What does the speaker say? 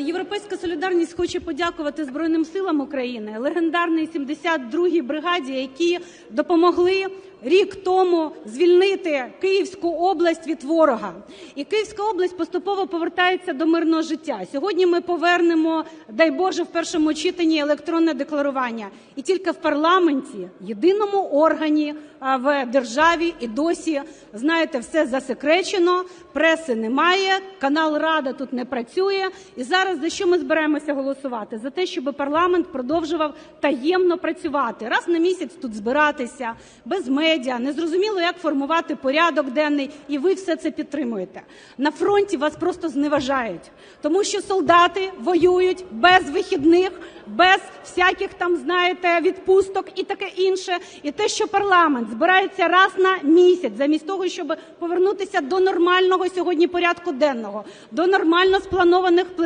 "Європейська солідарність" хоче подякувати Збройним Силам України, легендарній 72 бригаді, які допомогли рік тому звільнити Київську область від ворога. І Київська область поступово повертається до мирного життя. Сьогодні ми повернемо, дай Боже, в першому читанні електронне декларування. І тільки в парламенті, єдиному органі в державі, і досі, знаєте, все засекречено, преси немає, канал "Рада" тут не працює. І зараз за що ми збираємося голосувати? За те, щоб парламент продовжував таємно працювати, раз на місяць тут збиратися, без медіа, незрозуміло, як формувати порядок денний, і ви все це підтримуєте. На фронті вас просто зневажають, тому що солдати воюють без вихідних, без всяких там, знаєте, відпусток і таке інше. І те, що парламент збирається раз на місяць замість того, щоб повернутися до нормального сьогодні порядку денного, до нормально спланованих пленарних